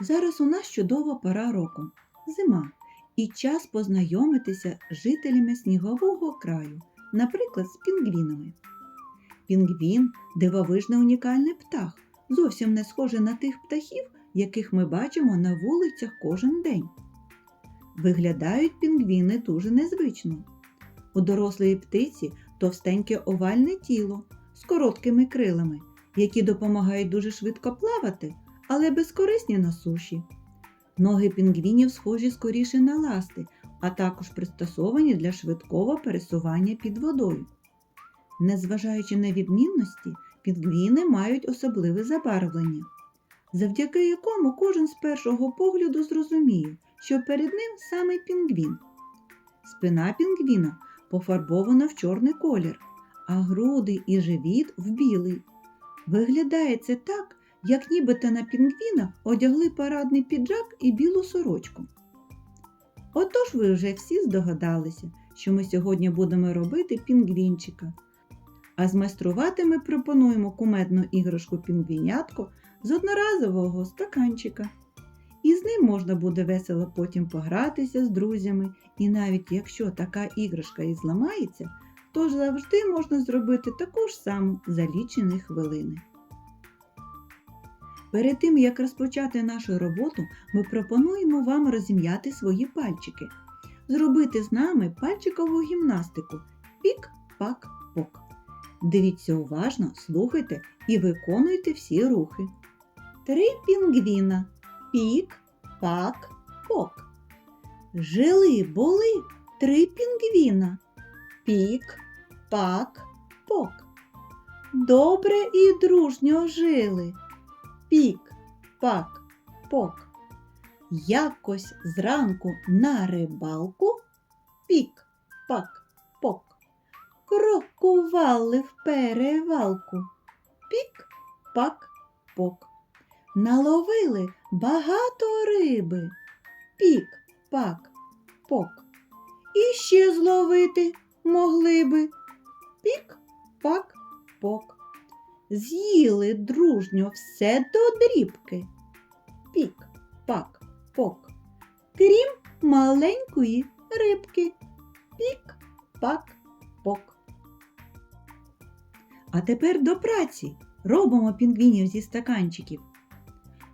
Зараз у нас чудова пора року зима, і час познайомитися з жителями снігового краю, наприклад, з пінгвінами. Пінгвін дивовижний унікальний птах, зовсім не схожий на тих птахів, яких ми бачимо на вулицях кожен день. Виглядають пінгвіни дуже незвично. У дорослої птиці товстеньке овальне тіло з короткими крилами, які допомагають дуже швидко плавати, але безкорисні на суші. Ноги пінгвінів схожі скоріше на ласти, а також пристосовані для швидкого пересування під водою. Незважаючи на відмінності, пінгвіни мають особливе забарвлення, завдяки якому кожен з першого погляду зрозуміє, що перед ним саме пінгвін. Спина пінгвіна пофарбована в чорний колір, а груди і живіт в білий. Виглядає це так, як нібито на пінгвіна одягли парадний піджак і білу сорочку. Отож ви вже всі здогадалися, що ми сьогодні будемо робити пінгвінчика. А змайструвати ми пропонуємо кумедну іграшку пінгвінятко з одноразового стаканчика. І з ним можна буде весело потім погратися з друзями, і навіть якщо така іграшка і зламається, то завжди можна зробити таку ж саму за лічені хвилини. Перед тим, як розпочати нашу роботу, ми пропонуємо вам розім'яти свої пальчики, зробити з нами пальчикову гімнастику пік-пак-пок. Дивіться уважно, слухайте і виконуйте всі рухи. Три пінгвіна. Пік, пак, пок. Жили були три пінгвіна. Пік, пак, пок. Добре і дружньо жили. Пік, пак, пок. Якось зранку на рибалку. Пік, пак, пок. Крокували в перевалку. Пік, пак, пок. Наловили багато риби. Пік, пак, пок. І ще зловити могли би. Пік, пак, пок. З'їли дружньо все до дрібки. Пік, пак, пок. Крім маленької рибки. Пік, пак, пок. А тепер до праці. Робимо пінгвінів зі стаканчиків.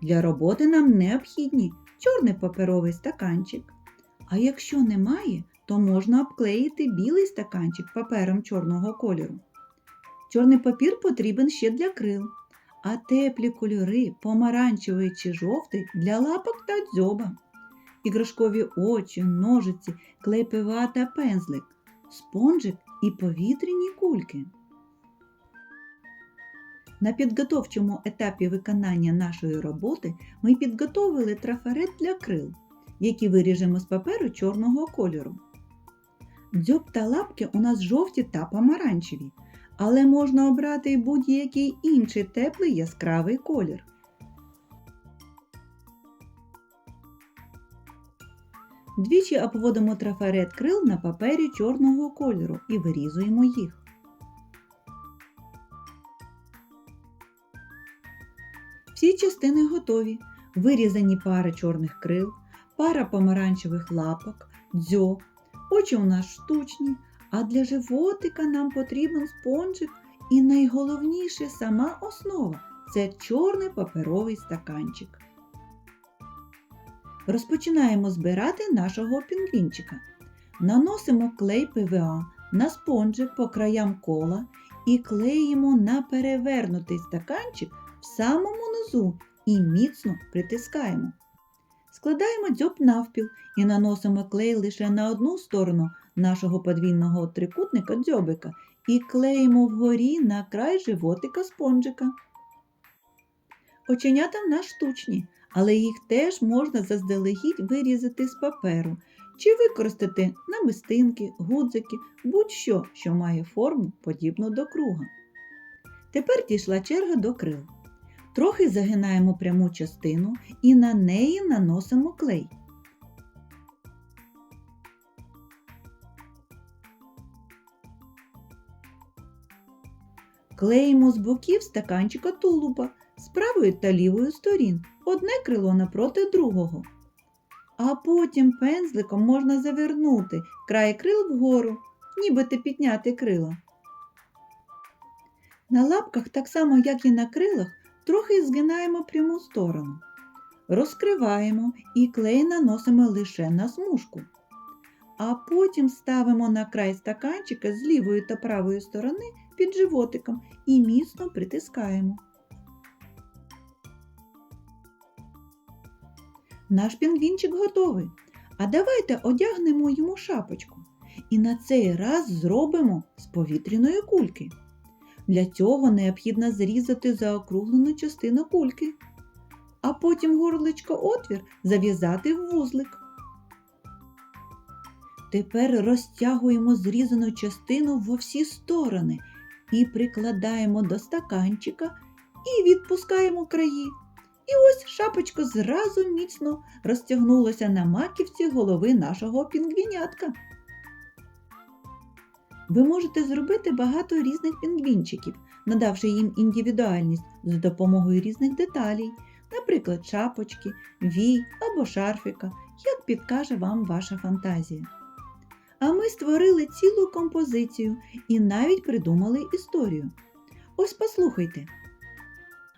Для роботи нам необхідні чорний паперовий стаканчик. А якщо немає, то можна обклеїти білий стаканчик папером чорного кольору. Чорний папір потрібен ще для крил, а теплі кольори помаранчевий чи жовтий для лапок та дзьоба. Іграшкові очі, ножиці, клейпива та пензлик, спонжик і повітряні кульки. На підготовчому етапі виконання нашої роботи ми підготовили трафарет для крил, які виріжемо з паперу чорного кольору. Дзьоб та лапки у нас жовті та помаранчеві, але можна обрати будь-який інший теплий яскравий колір. Двічі обводимо трафарет крил на папері чорного кольору і вирізуємо їх. Всі частини готові. Вирізані пари чорних крил, пара помаранчевих лапок, дзьоб. Очі у нас штучні, а для животика нам потрібен спонжик і найголовніше сама основа це чорний паперовий стаканчик. Розпочинаємо збирати нашого пінгвінчика. Наносимо клей ПВА на спонжик по краям кола і клеїмо на перевернутий стаканчик в самому низу і міцно притискаємо. Складаємо дзьоб навпіл і наносимо клей лише на одну сторону нашого подвійного трикутника дзьобика і клеїмо вгорі на край животика спонжика. Оченята в нас штучні, але їх теж можна заздалегідь вирізати з паперу чи використати намистинки, гудзики, будь-що, що має форму подібну до круга. Тепер дійшла черга до крил. Трохи загинаємо пряму частину і на неї наносимо клей. Клеїмо з боків стаканчика тулуба з правої та лівої сторін, одне крило напроти другого. А потім пензликом можна завернути край крил вгору, нібито підняти крила. На лапках, так само як і на крилах, трохи згинаємо пряму сторону. Розкриваємо і клей наносимо лише на смужку. А потім ставимо на край стаканчика з лівої та правої сторони під животиком і міцно притискаємо. Наш пінгвінчик готовий. А давайте одягнемо йому шапочку. І на цей раз зробимо з повітряної кульки. Для цього необхідно зрізати заокруглену частину кульки, а потім горличко отвір зав'язати в вузлик. Тепер розтягуємо зрізану частину во всі сторони і прикладаємо до стаканчика і відпускаємо краї. І ось шапочка зразу міцно розтягнулася на маківці голови нашого пінгвінятка. Ви можете зробити багато різних пінгвінчиків, надавши їм індивідуальність за допомогою різних деталей, наприклад, шапочки, вій або шарфіка, як підкаже вам ваша фантазія. А ми створили цілу композицію і навіть придумали історію. Ось послухайте.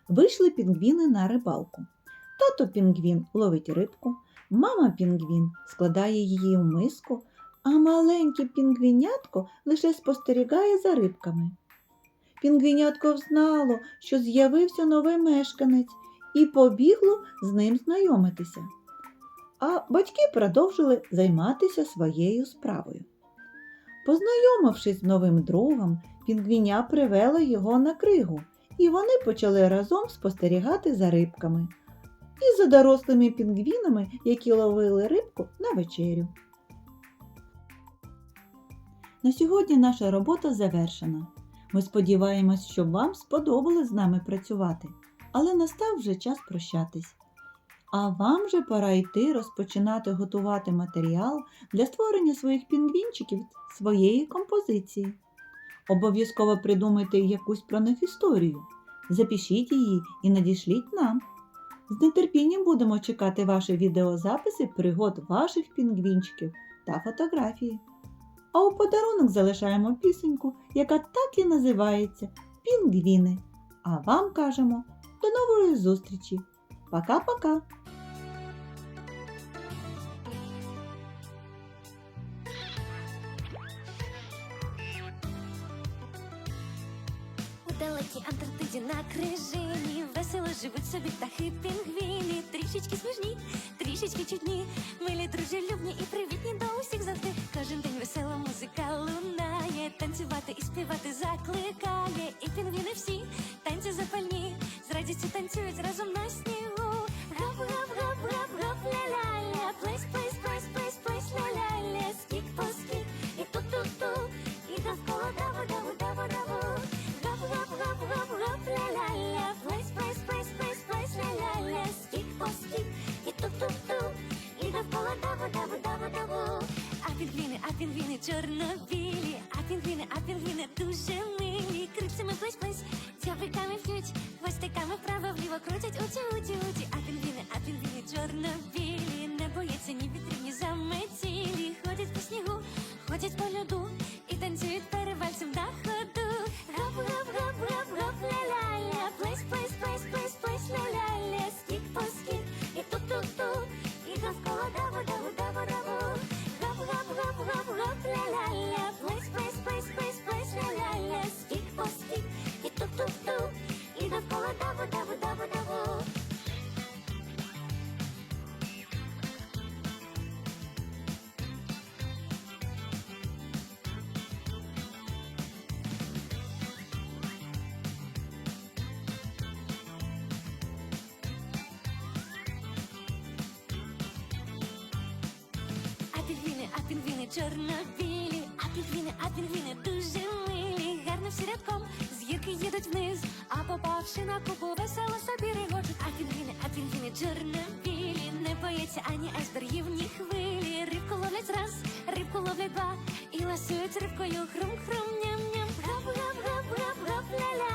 Вийшли пінгвіни на рибалку. Тато пінгвін ловить рибку, мама пінгвін складає її в миску, а маленьке пінгвінятко лише спостерігає за рибками. Пінгвінятко взнало, що з'явився новий мешканець, і побігло з ним знайомитися. А батьки продовжили займатися своєю справою. Познайомившись з новим другом, пінгвіня привела його на кригу, і вони почали разом спостерігати за рибками і за дорослими пінгвінами, які ловили рибку на вечерю. На сьогодні наша робота завершена. Ми сподіваємось, що вам сподобалось з нами працювати, але настав вже час прощатись. А вам же пора йти розпочинати готувати матеріал для створення своїх пінгвінчиків своєї композиції. Обов'язково придумайте якусь про них історію, запишіть її і надішліть нам. З нетерпінням будемо чекати ваші відеозаписи пригод ваших пінгвінчиків та фотографії. А у подарунок залишаємо пісеньку, яка так і називається Пінгвіни. А вам кажемо до нової зустрічі! Пока-пока! Антарктиді на крижині весело живуть собі птахи пінгвіні Трішечки смішні, трішечки чудні. Милі, дружелюбні і привітні до усіх завжди. Кожен день весела музика лунає. Танцювати і співати закликає. І пінгвіни всі танці запальні. З радістю танцюють разом на снігу. Крутять уті, уті, уті. А пінгвіни, а пінгвіни чорно-білі. Не бояться ні вітрів, ні заметілі. Ходять по снігу, ходять по льоду. Чорно-білі, а пінгвіни, а пінгвіни дуже милі. Гарно всі рядком з гірки їдуть вниз, а попавши на купу, весело собі регочуть. А пінгвіни, а пінгвіни чорно-білі, не бояться ані айсбергів, ні хвилі. Рибку ловлять раз, рибку ловлять два, і ласують рибкою хрум-хрум, ням-ням. Гап, гап, гап, гап, гап, ля-ля.